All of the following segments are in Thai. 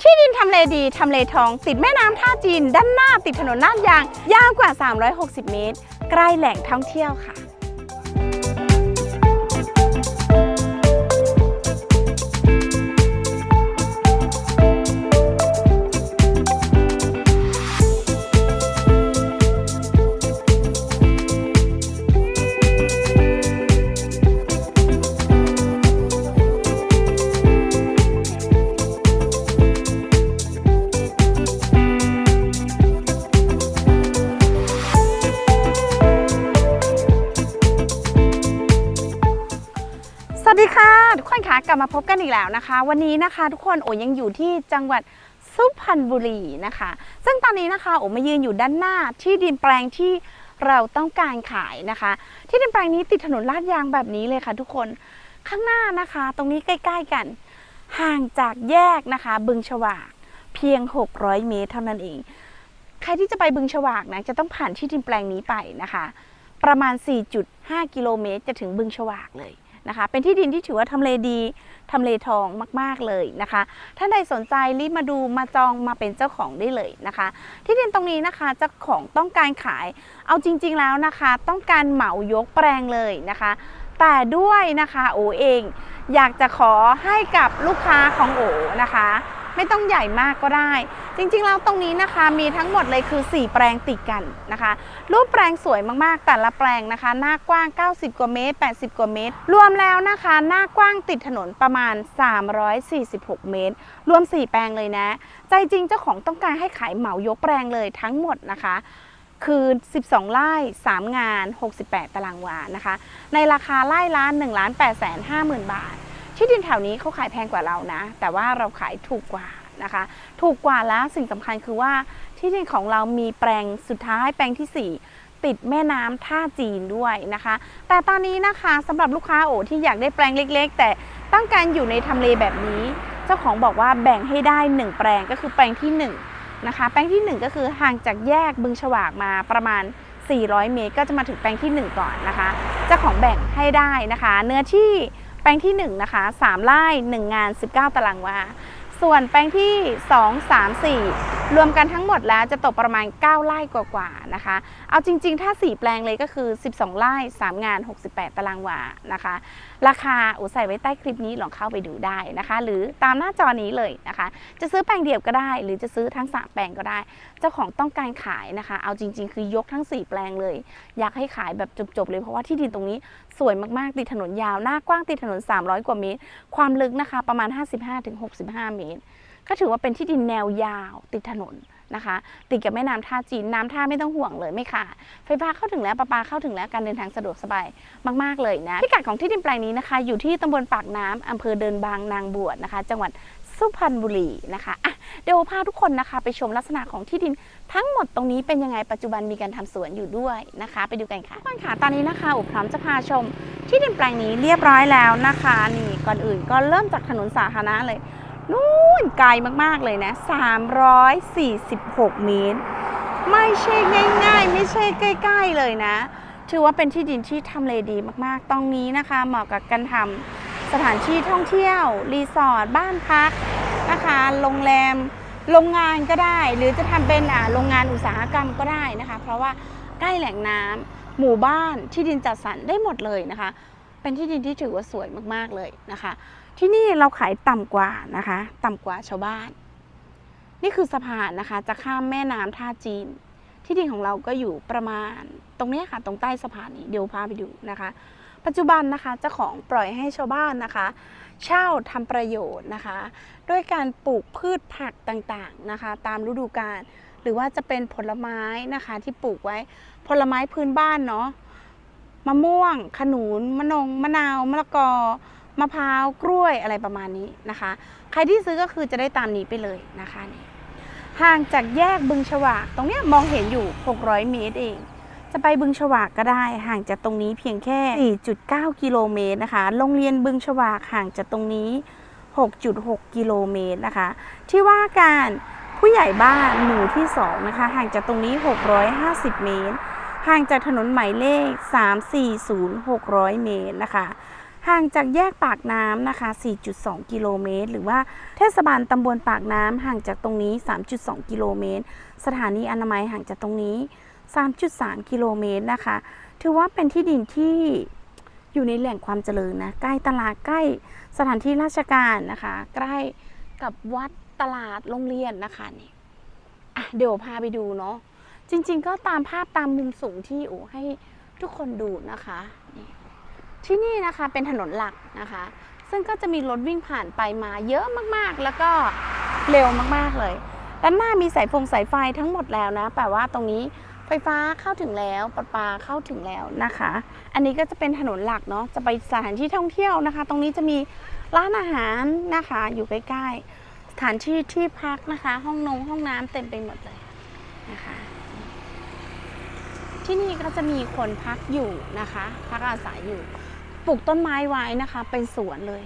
ที่ดินทำเลดี ทำเลทอง ติดแม่น้ำท่าจีน ด้านหน้าติดถนนลาดยาง ยาวกว่า 360 เมตร ใกล้แหล่งท่องเที่ยวค่ะ กลับมาพบกันอีกแล้วนะคะ วันนี้นะคะ ทุกคนโอยังอยู่ที่จังหวัดสุพรรณบุรีนะคะ ซึ่งตอนนี้นะคะโอมายืนอยู่ด้านหน้าที่ดินแปลงที่เราต้องการขายนะคะ ที่ดินแปลงนี้ติดถนนลาดยางแบบนี้เลยค่ะ ทุกคนข้างหน้านะคะ ตรงนี้ใกล้ ๆ กัน ห่างจากแยกนะคะ บึงฉวากเพียง 600 เมตรเท่านั้นเอง ใครที่จะไปบึงฉวากนะจะต้องผ่านที่ดินแปลงนี้ไปนะคะ ประมาณ 4.5 กิโลเมตร จะถึงบึงฉวากเลย นะคะ เป็นที่ดินที่ถือว่าทำเลดีทำเลทองมาก ๆ เลยนะคะ ท่านใดสนใจรีบมาดูมาจองมาเป็นเจ้าของได้เลยนะคะ ที่ดินตรงนี้นะคะเจ้าของต้องการขาย เอาจริง ๆ แล้วนะคะ ต้องการเหมายกแปลงเลยนะคะ แต่ด้วยนะคะโอเอง อยากจะขอให้กับลูกค้าของโอนะคะ ไม่ต้องใหญ่มากก็ได้ จริงๆแล้วตรงนี้นะคะมีทั้งหมดเลยคือ 4 แปลงติดกันนะคะ รูปแปลงสวยมากๆ แต่ละแปลงนะคะ หน้ากว้าง 90 กว่าเมตร 80 กว่าเมตร รวมแล้วนะคะ หน้ากว้างติดถนนประมาณ 346 เมตร รวม 4 แปลงเลยนะ ใจจริงเจ้าของต้องการให้ขายเหมายกแปลงเลยทั้งหมดนะคะคือ 12 ไร่ 3 งาน 68 ตารางวานะคะ ในราคาไร่ละ1ล้าน8แสน5หมื่นบาท ที่ดินแถวนี้เขาขายแพงกว่าเรานะ แต่ว่าเราขายถูกกว่านะคะ ถูกกว่าแล้วสิ่งสำคัญคือว่าที่ดินของเรามีแปลงสุดท้ายแปลงทีสี่4ติดแม่น้ำท่าจีนด้วยนะคะ แต่ตอนนี้นะคะสำหรับลูกค้าโอที่อยากได้แปลงเล็ก ๆ แต่ต้องการอยู่ในทำเลแบบนี้ เจ้าของบอกว่าแบ่งให้ได้ 1 แปลงก็คือแปลงที่1นะคะแปลงที่ 1 ก็คือห่างจากแยกบึงฉวากมาประมาณ 400 เมตร ก็จะมาถึงแปลงที่ 1 ก่อนนะคะ เจ้าของแบ่งให้ได้นะคะ เนื้อที่ แปลงที่ 1 นะคะ 3ไร่1 งาน 19 ตารางวา ส่วนแปลงที่ 2 3 4รวมกันทั้งหมดแล้วจะตกประมาณ 9 ไร่กว่าๆนะคะ เอาจริง ๆ ถ้า 4 แปลงเลยก็คือ 12 ไร่ 3 งาน 68 ตารางวานะคะ ราคาอุใส่ไว้ใต้คลิปนี้ลองเข้าไปดูได้นะคะ หรือตามหน้าจอนี้เลยนะคะ จะซื้อแปลงเดียวก็ได้ หรือจะซื้อทั้ง 3 แปลงก็ได้ เจ้าของต้องการขายนะคะ เอาจริง ๆ คือยกทั้ง 4 แปลงเลย อยากให้ขายแบบจบๆเลยเพราะว่าที่ดินตรงนี้สวยมากๆติดถนนยาว หน้ากว้างติดถนน 300 กว่าเมตร ความลึกนะคะประมาณ 55-65 เมตร ก็ถือว่าเป็นที่ดินแนวยาวติดถนนนะคะติดกับแม่น้ำท่าจีนน้ำท่าไม่ต้องห่วงเลยไม่ขาดไฟฟ้าเข้าถึงแล้วประปาเข้าถึงแล้วการเดินทางสะดวกสบายมากๆเลยนะพิกัดของที่ดินแปลงนี้นะคะ อยู่ที่ตำบลปากน้ำอำเภอเดินบางนางบวชนะคะ จังหวัดสุพรรณบุรีนะคะอะเดี๋ยวพาทุกคนนะคะไปชมลักษณะของที่ดินทั้งหมดตรงนี้เป็นยังไงปัจจุบันมีการทำสวนอยู่ด้วยนะคะ ไปดูกันค่ะทุกคนค่ะตอนนี้นะคะอุปพร้อมจะพาชมที่ดินแปลงนี้เรียบร้อยแล้วนะคะนี่ก่อนอื่นก็เริ่มจากถนนสาธารณะเลย นู่นไกลมากๆเลยนะ 346 เมตร ไม่ใช่ง่ายๆ ไม่ใช่ใกล้ ๆเลยนะ ถือว่าเป็นที่ดินที่ทำเลดีมากๆ ตรงนี้นะคะ เหมาะกับการทำสถานที่ท่องเที่ยว รีสอร์ท บ้านพักนะคะ โรงแรม โรงงานก็ได้ หรือจะทำเป็นอ่าโรงงานอุตสาหกรรมก็ได้นะคะ เพราะว่าใกล้แหล่งน้ำหมู่บ้าน ที่ดินจัดสรรได้หมดเลยนะคะ เป็นที่ดินที่ถือว่าสวยมากๆเลยนะคะ ที่นี่เราขายต่ำกว่านะคะ ต่ำกว่าชาวบ้าน นี่คือสะพานนะคะ จะข้ามแม่น้ำท่าจีน ที่ดินของเราก็อยู่ประมาณ ตรงนี้ค่ะ ตรงใต้สะพานนี้เดี๋ยวพาไปดูนะคะ ปัจจุบันนะคะเจ้าของปล่อยให้ชาวบ้านนะคะ เช่าทำประโยชน์นะคะ ด้วยการปลูกพืชผักต่างๆนะคะ ตามฤดูกาลหรือว่าจะเป็นผลไม้นะคะที่ปลูกไว้ผลไม้พื้นบ้านเนาะมะม่วง ขนุนมะนงมะนาวมะละกอ มะพร้าวกล้วยอะไรประมาณนี้นะคะ ใครที่ซื้อก็คือจะได้ตามนี้ไปเลยนะคะนี่ห่างจากแยกบึงฉวาก ตรงนี้มองเห็นอยู่ 600 เมตรเอง จะไปบึงฉวากก็ได้ ห่างจากตรงนี้เพียงแค่ 4.9 กิโลเมตรนะคะ โรงเรียนบึงฉวากห่างจากตรงนี้ 6.6 กิโลเมตรนะคะ ที่ว่าการผู้ใหญ่บ้านหมู่ที่ 2 นะคะ ห่างจากตรงนี้ 650 เมตร ห่างจากถนนหมายเลข 340 600 เมตรนะคะ ห่างจากแยกปากน้ำนะคะ 4.2 กิโลเมตร หรือว่าเทศบาลตำบลปากน้ำห่างจากตรงนี้ 3.2 กิโลเมตร สถานีอนามัยห่างจากตรงนี้ 3.3 กิโลเมตรนะคะ ถือว่าเป็นที่ดินที่อยู่ในแหล่งความเจริญนะ ใกล้ตลาด ใกล้สถานที่ราชการนะคะ ใกล้กับวัดตลาดโรงเรียนนะคะนี่อะเดี๋ยวพาไปดูเนาะ จริง ๆ ก็ตามภาพตามมุมสูงที่โอ้ให้ทุกคนดูนะคะ ที่นี่นะคะเป็นถนนหลักนะคะ ซึ่งก็จะมีรถวิ่งผ่านไปมาเยอะมากๆ แล้วก็เร็วมากๆเลยด้านหน้ามีสายฟงสายไฟทั้งหมดแล้วนะแปลว่าตรงนี้ไฟฟ้าเข้าถึงแล้วประปาเข้าถึงแล้วนะคะ อันนี้ก็จะเป็นถนนหลักเนาะจะไปสถานที่ท่องเที่ยวนะคะ ตรงนี้จะมีร้านอาหารนะคะ อยู่ใกล้ๆสถานที่ที่พักนะคะ ห้องนงห้องน้ำเต็มไปหมดเลยนะคะ ที่นี่ก็จะมีคนพักอยู่นะคะ พักอาศัยอยู่ ปลูกต้นไม้ไว้นะคะ เป็นสวนเลย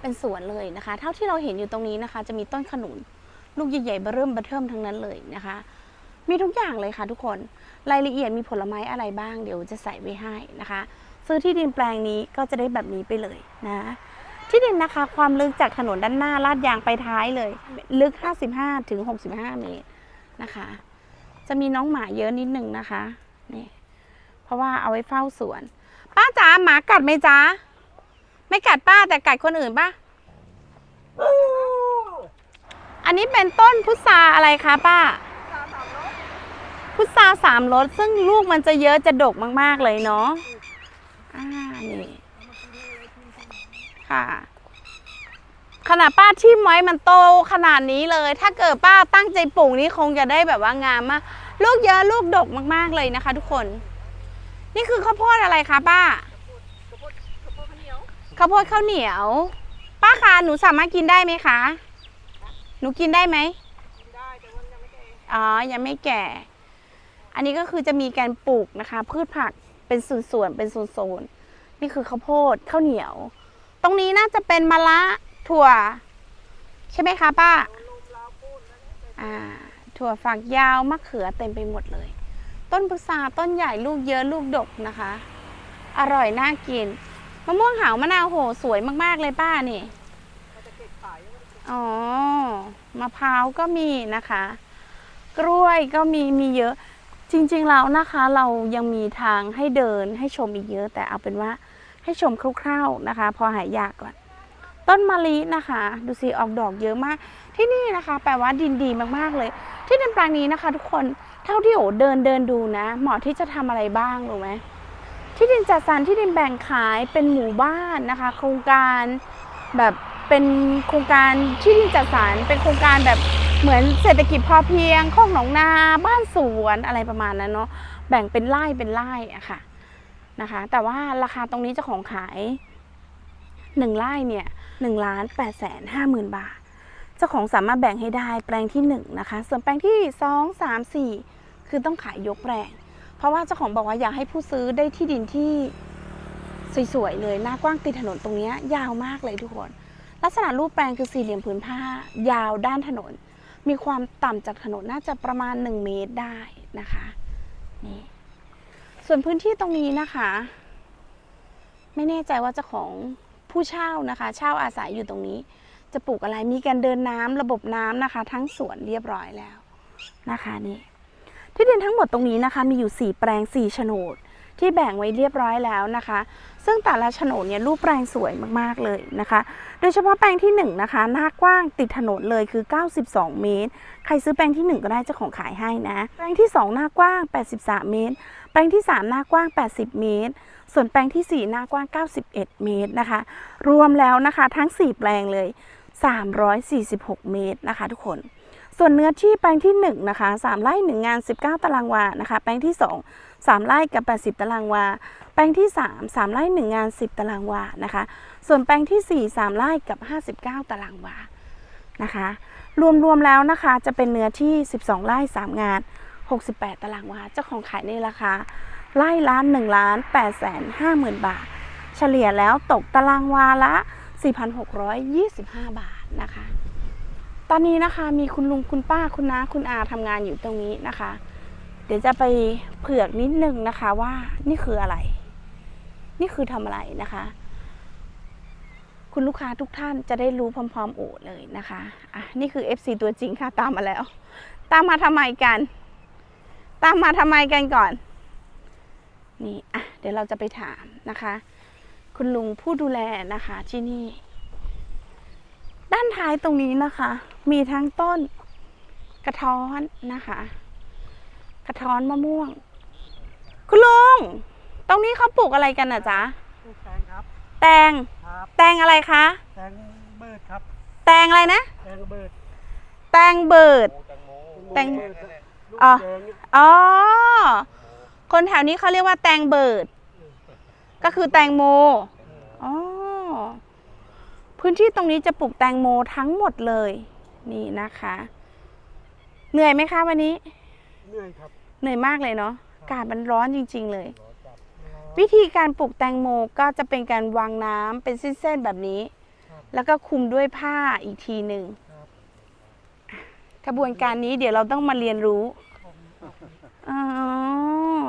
เป็นสวนเลยนะคะ เท่าที่เราเห็นอยู่ตรงนี้นะคะ จะมีต้นขนุน ลูกใหญ่ๆเบอเริ่มเบอเทิมทั้งนั้นเลยนะคะ มีทุกอย่างเลยค่ะทุกคน รายละเอียดมีผลไม้อะไรบ้าง เดี๋ยวจะใส่ไว้ให้นะคะ ซื้อที่ดินแปลงนี้ก็จะได้แบบนี้ไปเลยนะ ที่ดินนะคะ ความลึกจากถนนด้านหน้าลาดยางไปท้ายเลย ลึก 55ถึง65 เมตรนะคะ จะมีน้องหมาเยอะนิดนึงนะคะ นี่ เพราะว่าเอาไว้เฝ้าสวน ป้าจ๋าหมากัดไหมจ๊ะไม่กัดป้าแต่กัดคนอื่นป้าอันนี้เป็นต้นพุทราอะไรคะป้า พุทราสามรสซึ่งลูกมันจะเยอะจะดกมาก ๆ เลยเนาะอ่านี่ค่ะ ขนาดป้าที่ไว้มันโตขนาดนี้เลย ถ้าเกิดป้าตั้งใจปลูกนี่คงจะได้แบบว่างามมาก ลูกเยอะลูกดกมาก ๆ เลยนะคะ ทุกคน นี่คือข้าวโพดอะไรคะป้าข้าวโพดข้าวเหนียว ป้าคะหนูสามารถกินได้ไหมคะ หนูกินได้ไหมอ๋อ ยังไม่แก่ อันนี้ก็คือจะมีการปลูกนะคะ พืชผักเป็นส่วนๆ เป็นโซนๆ นี่คือข้าวโพดข้าวเหนียว ตรงนี้น่าจะเป็นมะละถั่ว ใช่ไหมคะป้า อ่า ถั่วฝักยาวมะเขือเต็มไปหมดเลย ต้นพุทราต้นใหญ่ลูกเยอะลูกดกนะคะ อร่อยน่ากินมะม่วงหาวมะนาวโหสวยมากๆเลยป้านี่อ๋อมะพร้าวก็มีนะคะ กล้วยก็มีมีเยอะ จริงๆแล้วนะคะ เรายังมีทางให้เดินให้ชมอีกเยอะ แต่เอาเป็นว่าให้ชมคร่าวๆนะคะ พอหายยากก่อน ต้นมะลินะคะ ดูสิออกดอกเยอะมาก ที่นี่นะคะ แปลว่าดินดีมากๆเลย ที่ดินแปลงนี้นะคะ ทุกคน เท่าที่โอเดินเดินดูนะ เหมาะที่จะทำอะไรบ้างรู้ไหมที่ดินจัดสรรที่ดินแบ่งขายเป็นหมู่บ้านนะคะ โครงการแบบเป็นโครงการที่ดินจัดสรรเป็นโครงการแบบเหมือนเศรษฐกิจพอเพียงคอกหนองนาบ้านสวนอะไรประมาณนั้นเนาะแบ่งเป็นไร่เป็นไร่อะค่ะนะคะ แต่ว่าราคาตรงนี้เจ้าของขายหนึ่งไร่เนี่ยหนึ่งล้านแปดแสนห้าหมื่นบาทเจ้าของสามารถแบ่งให้ได้แปลงที่หนึ่งนะคะ ส่วนแปลงที่สองสามสี่ คือต้องขายยกแปลง เพราะว่าเจ้าของบอกว่าอยากให้ผู้ซื้อได้ที่ดินที่สวยๆเลยหน้ากว้างติดถนนตรงนี้ยยาวมากเลยทุกคน ลักษณะรูปแปลงคือสี่เหลี่ยมผืนผ้า ยาวด้านถนน มีความต่ำจากถนนน่าจะประมาณ 1 เมตรได้นะคะนี่ส่วนพื้นที่ตรงนี้นะคะ ไม่แน่ใจว่าเจ้าของผู้เช่านะคะ เช่าอาศัยอยู่ตรงนี้ จะปลูกอะไรมีการเดินน้ำระบบน้ำนะคะ ทั้งสวนเรียบร้อยแล้วนะคะนี่ ที่ดินทั้งหมดตรงนี้นะคะ มีอยู่ 4 แปลง 4 โฉนด ที่แบ่งไว้เรียบร้อยแล้วนะคะ ซึ่งแต่ละโฉนดเนี่ยรูปแปลงสวยมากๆเลยนะคะ โดยเฉพาะแปลงที่ 1 นะคะ หน้ากว้างติดถนนเลยคือ 92 เมตร ใครซื้อแปลงที่ 1 ก็ได้เจ้าของขายให้นะ แปลงที่ 2 หน้ากว้าง 83 เมตร แปลงที่ 3 หน้ากว้าง 80 เมตร ส่วนแปลงทีสี่4 หน้ากว้าง 91 เมตรนะคะ รวมแล้วนะคะทั้ง 4 แปลงเลย 346 เมตรนะคะ ทุกคน ส่วนเนื้อที่แปลงที่1นะคะ3ไร่1งาน 19 ตารางวานะคะ แปลงที่ 2 3ไร่กับ 80 ตารางวา แปลงที่ 3 3ไร่1งาน 10 ตารางวานะคะ ส่วนแปลงที่ 4 3ไร่กับ 59 ตารางวานะคะ รวมๆแล้วนะคะจะเป็นเนื้อที่ 12 ไร่ 3 งาน 68 ตารางวา เจ้าของขายในราคาไร่ละ1ล้าน8แสน5หมื่นบาท เฉลี่ยแล้วตกตารางวาละ 4,625 บาทนะคะ ตอนนี้นะคะมีคุณลุงคุณป้าคุณน้าคุณอาทำงานอยู่ตรงนี้นะคะ เดี๋ยวจะไปเผือกนิดนึงนะคะว่านี่คืออะไร นี่คือทำอะไรนะคะ คุณลูกค้าทุกท่านจะได้รู้พร้อมๆ โอเลยนะคะอะนี่คือ FC ตัวจริงค่ะตามมาแล้ว ตามมาทำไมกัน ตามมาทำไมกันก่อน นี่อะเดี๋ยวเราจะไปถามนะคะ คุณลุงผู้ดูแลนะคะที่นี่ ด้านท้ายตรงนี้นะคะ มีทั้งต้นกระท้อนนะคะ กระท้อนมะม่วง คุณลุงตรงนี้เขาปลูกอะไรกันอะจ๊ะลูกแตงครับ แตงครับ แตงอะไรคะ แตงเบิดครับ แตงอะไรนะ แตงเบิด แตงเบิด แตงเบิดลูกอ๋อแดงนี่อ๋อ คนแถวนี้เขาเรียกว่าแตงเบิด ก็คือแตงโม อ๋อ พื้นที่ตรงนี้จะปลูกแตงโมทั้งหมดเลย นี่นะคะ เหนื่อยไหมคะวันนี้ เหนื่อยครับ เหนื่อยมากเลยเนาะอากาศมันร้อนจริง ๆ เลยรอจับวิธีการปลูกแตงโมก็จะเป็นการวางน้ำเป็นเส้นๆแบบนี้ครับแล้วก็คลุมด้วยผ้าอีกทีหนึ่งครับกระบวนการนี้เดี๋ยวเราต้องมาเรียนรู้อ๋อ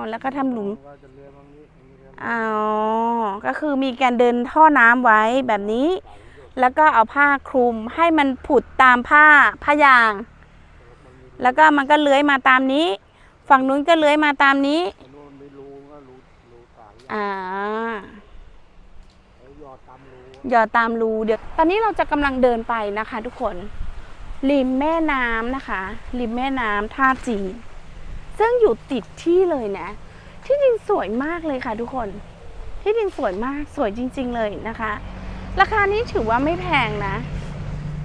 แล้วก็ทำหลุมว่าจะเรียนตรงนี้ตรงนี้ครับอ๋อก็คือมีการเดินท่อน้ำไว้แบบนี้ แล้วก็เอาผ้าคลุมให้มันผุดตามผ้าผ้ายาง แล้วก็มันก็เลื้อยมาตามนี้ ฝั่งนู้นก็เลื้อยมาตามนี้อันนู้นไม่รู้ก็รู้รู้ต่างอ่าแล้วหยอดตามรูหยอดตามรูเดี๋ยวตอนนี้เราจะกำลังเดินไปนะคะ ทุกคนริมแม่น้ำนะคะริมแม่น้ำท่าจีนซึ่งอยู่ติดที่เลยนะ ที่ดินสวยมากเลยค่ะ ทุกคน ที่ดินสวยมากสวยจริง ๆ เลยนะคะ ราคานี้ถือว่าไม่แพงนะ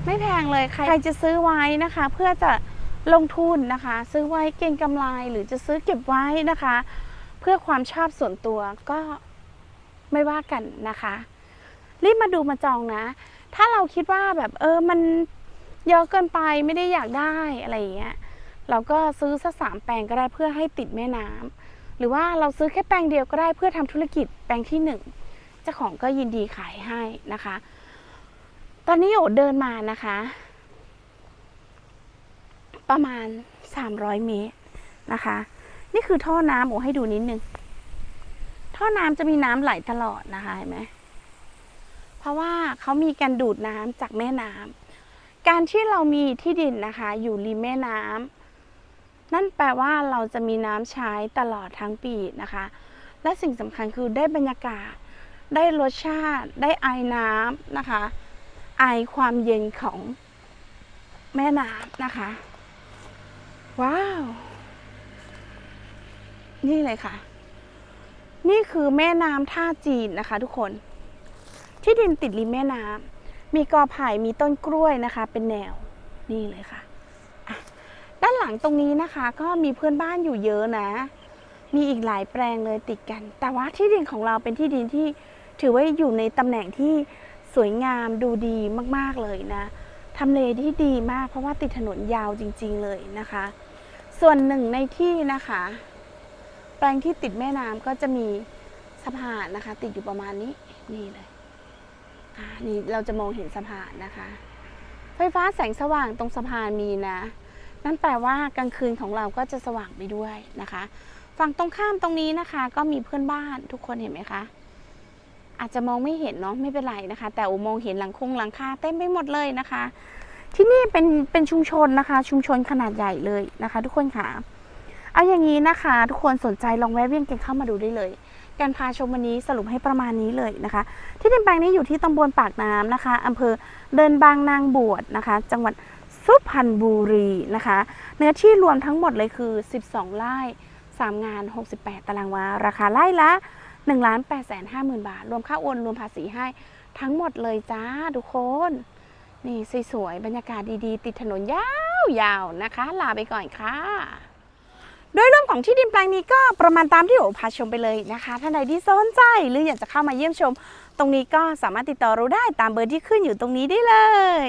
ไม่แพงเลยใครใครจะซื้อไว้นะคะ เพื่อจะลงทุนนะคะ ซื้อไว้เก็งกำไรหรือจะซื้อเก็บไว้นะคะ เพื่อความชอบส่วนตัวก็ไม่ว่ากันนะคะ รีบมาดูมาจองนะ ถ้าเราคิดว่าแบบเออมันเยอะเกินไปไม่ได้อยากได้อะไรอย่างเงี้ยเราก็ซื้อสักสามแปลงก็ได้เพื่อให้ติดแม่น้ำหรือว่าเราซื้อแค่แปลงเดียวก็ได้เพื่อทำธุรกิจแปลงที่หนึ่ง เจ้าของก็ยินดีขายให้นะคะ ตอนนี้โอเดินมานะคะ ประมาณ 300 เมตรนะคะ นี่คือท่อน้ำโอให้ดูนิดนึง ท่อน้ำจะมีน้ำไหลตลอดนะคะเห็นไหมเพราะว่าเขามีการดูดน้ำจากแม่น้ำการที่เรามีที่ดินนะคะ อยู่ริมแม่น้ำนั่นแปลว่าเราจะมีน้ำใช้ตลอดทั้งปีนะคะ และสิ่งสำคัญคือได้บรรยากาศ ได้รสชาติได้ไอน้ำนะคะ ไอความเย็นของแม่น้ำนะคะ ว้าว นี่เลยค่ะ นี่คือแม่น้ำท่าจีนนะคะ ทุกคน ที่ดินติดริมแม่น้ำมีกอไผ่มีต้นกล้วยนะคะ เป็นแนว นี่เลยค่ะอะด้านหลังตรงนี้นะคะ ก็มีเพื่อนบ้านอยู่เยอะนะ มีอีกหลายแปลงเลยติดกัน แต่ว่าที่ดินของเราเป็นที่ดินที่ถือว่าอยู่ในตำแหน่งที่สวยงามดูดีมากๆเลยนะทำเลที่ดีมากเพราะว่าติดถนนยาวจริง ๆ เลยนะคะ ส่วนหนึ่งในที่นะคะ แปลงที่ติดแม่น้ำก็จะมีสะพานนะคะ ติดอยู่ประมาณนี้นี่เลยอ่านี่เราจะมองเห็นสะพานนะคะ ไฟฟ้าแสงสว่างตรงสะพานมีนะ นั่นแปลว่ากลางคืนของเราก็จะสว่างไปด้วยนะคะ ฝั่งตรงข้ามตรงนี้นะคะ ก็มีเพื่อนบ้านทุกคนเห็นไหมคะ อาจจะมองไม่เห็นเนาะไม่เป็นไรนะคะ แต่อุโมงเห็นหลังคงหลังคาเต็มไปหมดเลยนะคะ ที่นี่เป็นเป็นชุมชนนะคะ ชุมชนขนาดใหญ่เลยนะคะ ทุกคนค่ะเอาอย่างนี้นะคะ ทุกคนสนใจลองแวะเวียนกันเข้ามาดูได้เลย การพาชมวันนี้สรุปให้ประมาณนี้เลยนะคะ ที่ดินแปลงนี้อยู่ที่ตำบลปากน้ำนะคะอำเภอเดินบางนางบวชนะคะ จังหวัดสุพรรณบุรีนะคะ เนื้อที่รวมทั้งหมดเลยคือ 12ไร่ 3 งาน 68 ตารางวา ราคาไร่ละ1 8 5 0 0 0 0 บาท รวมค่าโอนรวมภาษีให้ทั้งหมดเลยจ้าทุกคน นี่สวยๆ บรรยากาศดีๆ ติดถนนยาวๆ นะคะ ลาไปก่อนค่ะ โดยรวมของที่ดินแปลงนี้ก็ประมาณตามที่โอพาชมไปเลยนะคะ ท่านใดที่สนใจหรืออยากจะเข้ามาเยี่ยมชม ตรงนี้ก็สามารถติดต่อเราได้ตามเบอร์ที่ขึ้นอยู่ตรงนี้ได้เลย